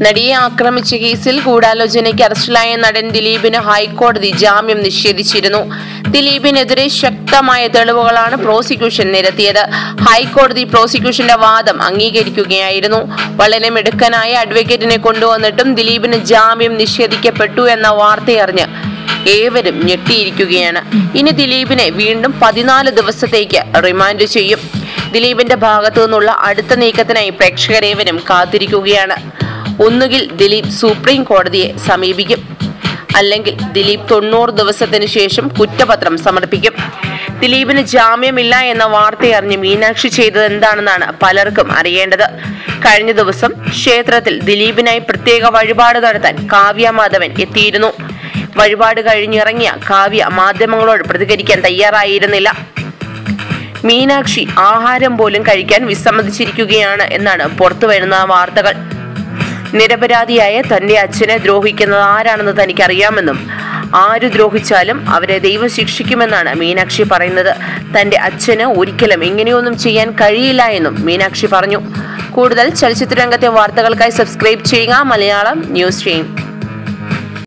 നടിയെ ആക്രമിച്ച കേസിൽ ഗൂഢാലോചനയ്ക്ക് അറസ്റ്റിലായ നടൻ ദിലീപിന് ഹൈക്കോടതി ജാമ്യം നിഷേധിച്ചിരുന്നു. ദിലീപിനെതിരെ ശക്തമായ തെളിവുകളാണ് പ്രോസിക്യൂഷൻ നിരത്തിയത്. ഹൈക്കോടതി പ്രോസിക്യൂഷന്റെ വാദം അംഗീകരിക്കുകയായിരുന്നു. വളരെ മിടുക്കനായ അഡ്വക്കേറ്റിനെ കൊണ്ടുവന്നിട്ടും ദിലീപിന് ജാമ്യം നിഷേധിക്കപ്പെട്ടു എന്ന വാർത്തയറിഞ്ഞ് ഏവരും ഞെട്ടിയിരിക്കുകയാണ്. ഇനി ദിലീപിനെ വീണ്ടും പതിനാല് ദിവസത്തേക്ക് റിമാൻഡ് ചെയ്യും. ദിലീപിന്റെ ഭാഗത്തു നിന്നുള്ള അടുത്ത നീക്കത്തിനായി പ്രേക്ഷകരേവരും കാത്തിരിക്കുകയാണ്. ഒന്നുകിൽ ദിലീപ് സുപ്രീം കോടതിയെ സമീപിക്കും. അല്ലെങ്കിൽ ദിലീപ് തൊണ്ണൂറ് ദിവസത്തിന് ശേഷം കുറ്റപത്രം സമർപ്പിക്കും. ദിലീപിന് ജാമ്യമില്ല എന്ന വാർത്തയറിഞ്ഞ് മീനാക്ഷി ചെയ്തത് എന്താണെന്നാണ് പലർക്കും അറിയേണ്ടത്. കഴിഞ്ഞ ദിവസം ക്ഷേത്രത്തിൽ ദിലീപിനായി പ്രത്യേക വഴിപാട് നടത്താൻ കാവ്യ മാധവൻ എത്തിയിരുന്നു. വഴിപാട് കഴിഞ്ഞിറങ്ങിയ കാവ്യ മാധ്യമങ്ങളോട് പ്രതികരിക്കാൻ തയ്യാറായിരുന്നില്ല. മീനാക്ഷി ആഹാരം പോലും കഴിക്കാൻ വിസമ്മതിച്ചിരിക്കുകയാണ് എന്നാണ് പുറത്തുവരുന്ന വാർത്തകൾ. നിരപരാധിയായ തന്റെ അച്ഛനെ ദ്രോഹിക്കുന്നത് ആരാണെന്ന് തനിക്കറിയാമെന്നും ആര് ദ്രോഹിച്ചാലും അവരെ ദൈവം ശിക്ഷിക്കുമെന്നാണ് മീനാക്ഷി പറയുന്നത്. തന്റെ അച്ഛന് ഒരിക്കലും ഇങ്ങനെയൊന്നും ചെയ്യാൻ കഴിയില്ല എന്നും മീനാക്ഷി പറഞ്ഞു. കൂടുതൽ ചലച്ചിത്ര രംഗത്തെ വാർത്തകൾക്കായി സബ്സ്ക്രൈബ് ചെയ്യുക. Malayalam news stream